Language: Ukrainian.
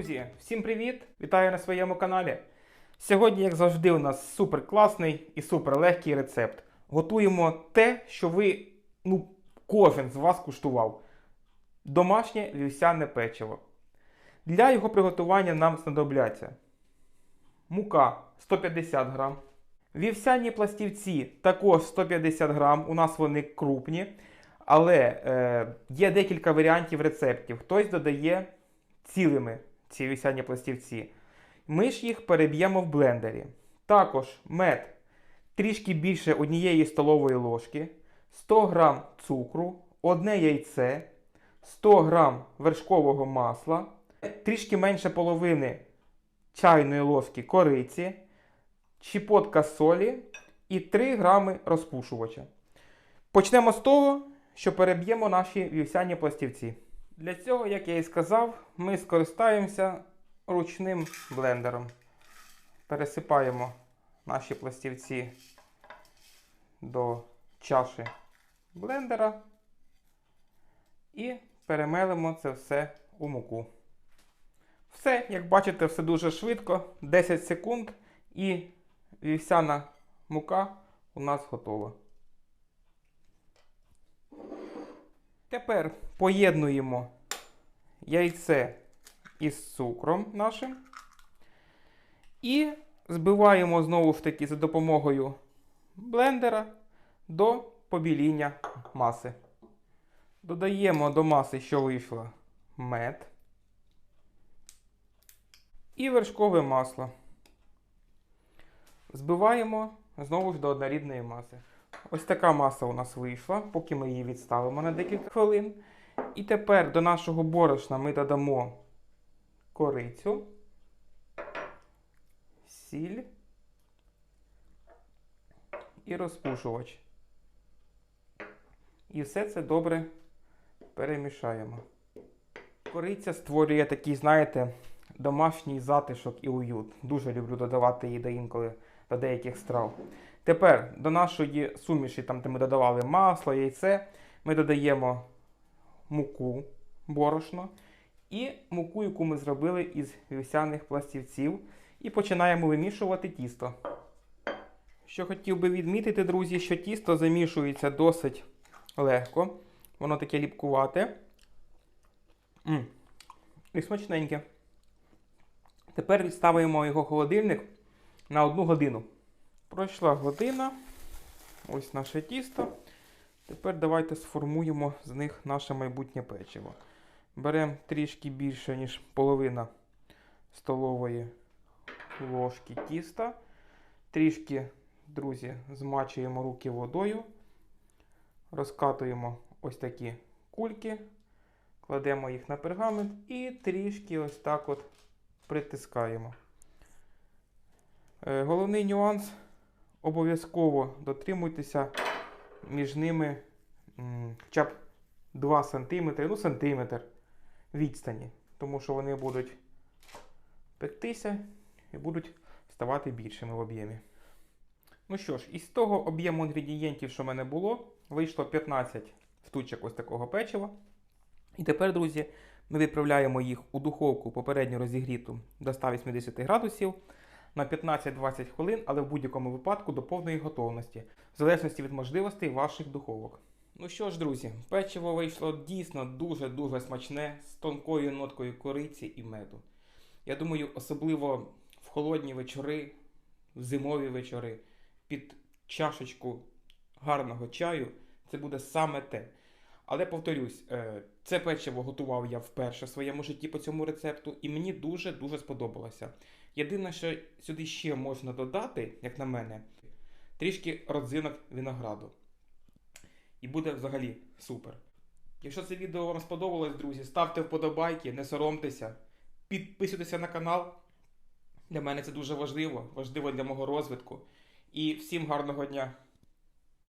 Друзі, всім привіт! Вітаю на своєму каналі. Сьогодні, як завжди, у нас супер класний і супер легкий рецепт. Готуємо те, що ви, ну, кожен з вас куштував. Домашнє вівсяне печиво. Для його приготування нам знадобляться мука 150 грам. Вівсяні пластівці також 150 грам. У нас вони крупні. Але е, є декілька варіантів рецептів. Хтось додає цілими ці вівсяні пластівці. Ми ж їх переб'ємо в блендері. Також мед трішки більше однієї столової ложки, 100 г цукру, одне яйце, 100 г вершкового масла, трішки менше половини чайної ложки кориці, щепотка солі і 3 грами розпушувача. Почнемо з того, що переб'ємо наші вівсяні пластівці. Для цього, як я і сказав, ми скористаємося ручним блендером. Пересипаємо наші пластівці до чаші блендера і перемелимо це все у муку. Все, як бачите, все дуже швидко, 10 секунд, і вівсяна мука у нас готова. Тепер поєднуємо яйце із цукром нашим. І збиваємо знову ж таки за допомогою блендера до побіління маси. Додаємо до маси, що вийшло, мед і вершкове масло. Збиваємо знову ж до однорідної маси. Ось така маса у нас вийшла, поки ми її відставимо на декілька хвилин. І тепер до нашого борошна ми додамо корицю, сіль і розпушувач. І все це добре перемішаємо. Кориця створює такий, знаєте, домашній затишок і уют. Дуже люблю додавати її до інколи до деяких страв. Тепер до нашої суміші, там, де ми додавали масло, яйце, ми додаємо муку, борошно і муку, яку ми зробили із вівсяних пластівців, і починаємо вимішувати тісто. Що хотів би відмітити, друзі, що тісто замішується досить легко. Воно таке ліпкувате. І смачненьке. Тепер відставимо його в холодильник на одну годину. Пройшла година. Ось наше тісто. Тепер давайте сформуємо з них наше майбутнє печиво. Беремо трішки більше, ніж половина столової ложки тіста. Трішки, друзі, змачуємо руки водою. Розкатуємо ось такі кульки, кладемо їх на пергамент і трішки ось так от притискаємо. Е, Головний нюанс обов'язково дотримуйтеся між ними хоча б 2 см, ну сантиметр відстані, тому що вони будуть пектися і будуть ставати більшими в об'ємі. Ну що ж, із того об'єму інгредієнтів, що в мене було, вийшло 15 штучок ось такого печива. І тепер, друзі, ми відправляємо їх у духовку попередньо розігріту до 180 градусів на 15-20 хвилин, але в будь-якому випадку до повної готовності, в залежності від можливостей ваших духовок. Ну що ж, друзі, печиво вийшло дійсно дуже-дуже смачне з тонкою ноткою кориці і меду. Я думаю, особливо в холодні вечори, в зимові вечори, під чашечку гарного чаю, це буде саме те. Але повторюсь, е, це печиво готував я вперше в своєму житті по цьому рецепту, і мені дуже-дуже сподобалося. Єдине, що сюди ще можна додати, як на мене, трішки родзинок винограду. І буде взагалі супер. Якщо це відео вам сподобалось, друзі, ставте вподобайки, не соромтеся, підписуйтеся на канал. Для мене це дуже важливо, важливо для мого розвитку. І всім гарного дня!